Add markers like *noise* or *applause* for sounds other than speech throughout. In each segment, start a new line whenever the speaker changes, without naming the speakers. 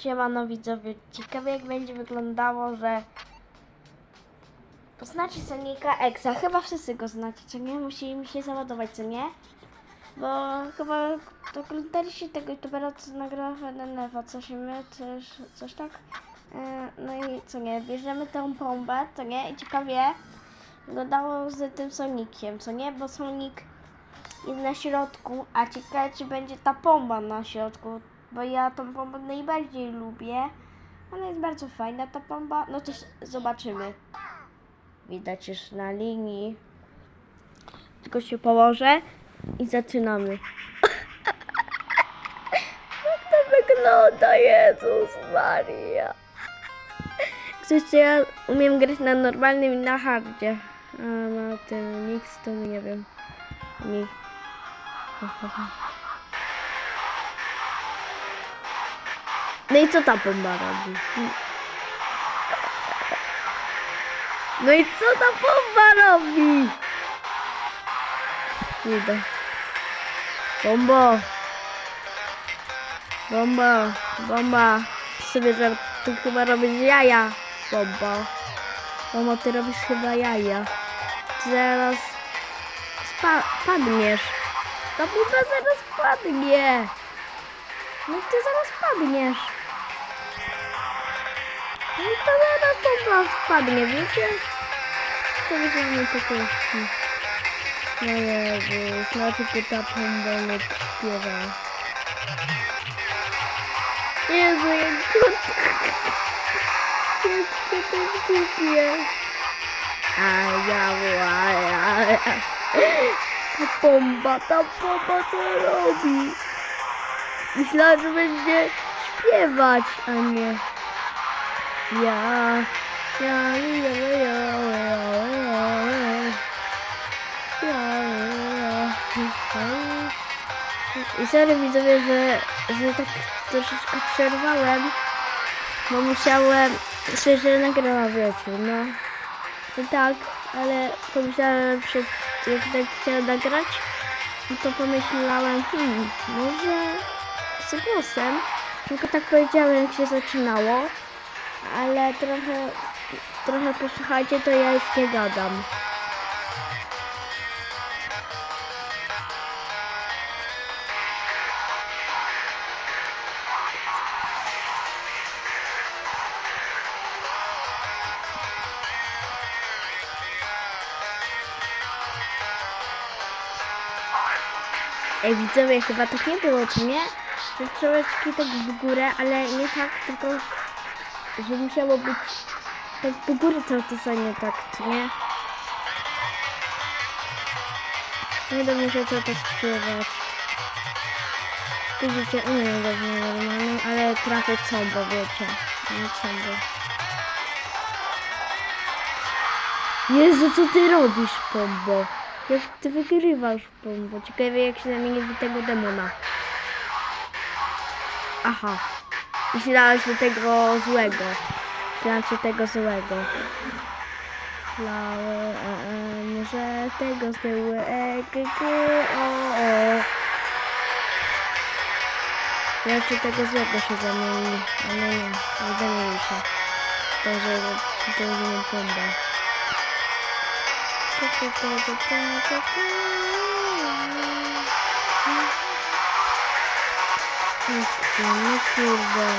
Siemano widzowie, ciekawe jak będzie wyglądało, że poznacie Sonika Exa, chyba wszyscy go znacie, co nie? Musi mi się załadować, co nie? Bo chyba oglądaliście tego youtubera, co nagrywa FNNF, coś my, coś, coś tak? E, No i co nie, bierzemy tą bombę, co nie? I ciekawie wyglądało z tym Sonikiem, co nie? Bo Sonic jest na środku, a ciekawe czy będzie ta bomba na środku, bo ja tą bombę najbardziej lubię. Ona jest bardzo fajna ta bomba, no to zobaczymy. Widać już na linii. Tylko się położę i zaczynamy. Jak to wygląda, Jezus Maria. Ktoś ja umiem grać na normalnym i na hardzie. A na tym nic to nie wiem. Nie. No i co ta bomba robi? No i co ta bomba robi? Idę. Bombo. Bomba. Bomba. Sobie za... Ty chyba robisz jaja. Bomba. Bomba, ty robisz chyba jaja. Ty zaraz... Spa padniesz. Ta bomba zaraz padnie. No ty zaraz padniesz. No to zaraz bomba spadnie, wiecie? To wygląda po prostu. No Jezu, znaczy ta bomba nie śpiewa. Jezu, jak to... Jak to jest głupie. A ja, a ja. Ta bomba, ta bomba co robi? Myślałam, że będzie śpiewać, a nie. Ja, ja, ja, ja, ja, ja, ja, ja. I sorry widzowie, że, że tak troszeczkę przerwałem, bo musiałem, szczerze nagrała wieczór, no. No tak, ale pomyślałem, że jak tak chciałem nagrać, no to pomyślałem, hmm, może z głosem. Tylko tak powiedziałem, jak się zaczynało, ale trochę, trochę posłuchajcie, to ja już nie gadam. Ej, widzowie, chyba tak nie było, czy nie? Tak w górę, ale nie tak, tylko że musiało być tak do góry to co nie tak, czy nie? Będę musiał co to śpiewać. Widzicie, umiem grać na normalnym, ale trafię combo, wiecie. Nie combo. Jezu, co ty robisz, Pombo? Jak ty wygrywasz, Pombo? Ciekawe, jak się zamieni do tego demona. Aha. Myślałam, że tego złego. Myślałam, tego złego. Myślałam, że tego złego. Ja czy tego złego się zamieni. Ale nie, nie zamieni się. To, że to nie pomba. istiyormuş burada.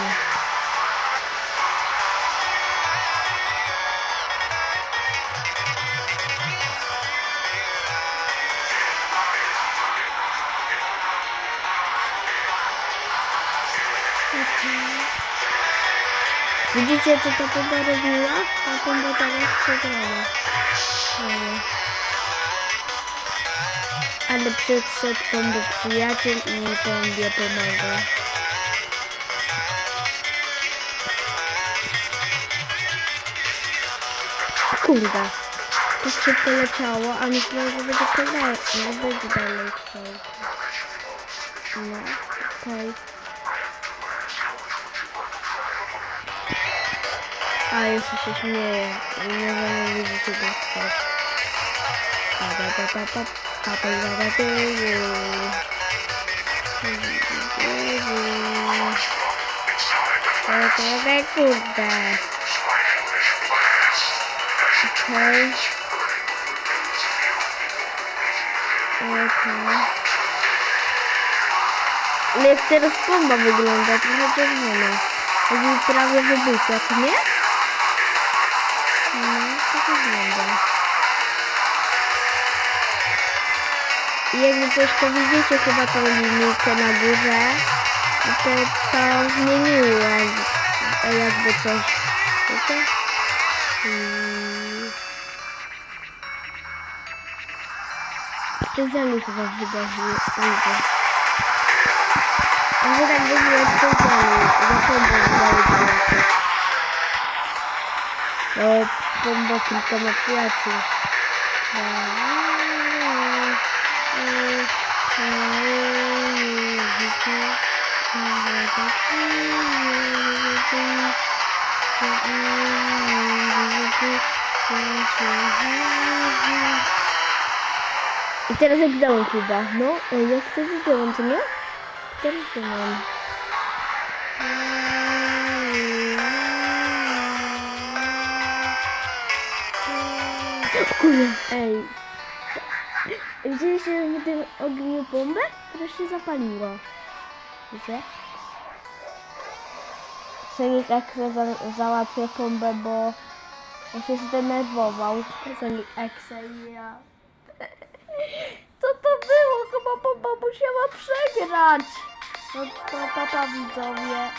Widzicie, co to podarzyła? A ten podarek przegrała. Ale... Ale przyszedł pombo przyjaciel i bombie pomaga. Kurde. Tak szybko leciało, a myślałem, że będzie będzie dalej. No, okej. A jeszcze się. Nie wiem, widzę tego. Pa, pa, pa, pa, pa, Cabelo vermelho. Outra pergunta. Ok. Ok. Letter spomba wygląda trochę czerwono. Jakby prawie wybuchła, to nie? No, tak wygląda. Jakby coś to widzicie chyba tą linijkę na górze. I to, to zmieniłem. Jakby coś. Wiecie? Mm. To za mnie chyba wydarzyło. Może tak wygląda to za. Za bombą wydaje No, bomba tylko ma przyjaciół. I teraz jak dołem chyba. No, jak to widziałem, co nie? Teraz dołem. O kurde, ej. Widzieliście w tym ogniu bombę? Która się zapaliła. Wiecie? Sonic Exe za, załatwia bombę, bo on się zdenerwował. Sonic Exe i ja. *laughs* Co to było? Chyba bomba musiała przegrać. No to papa widzowie.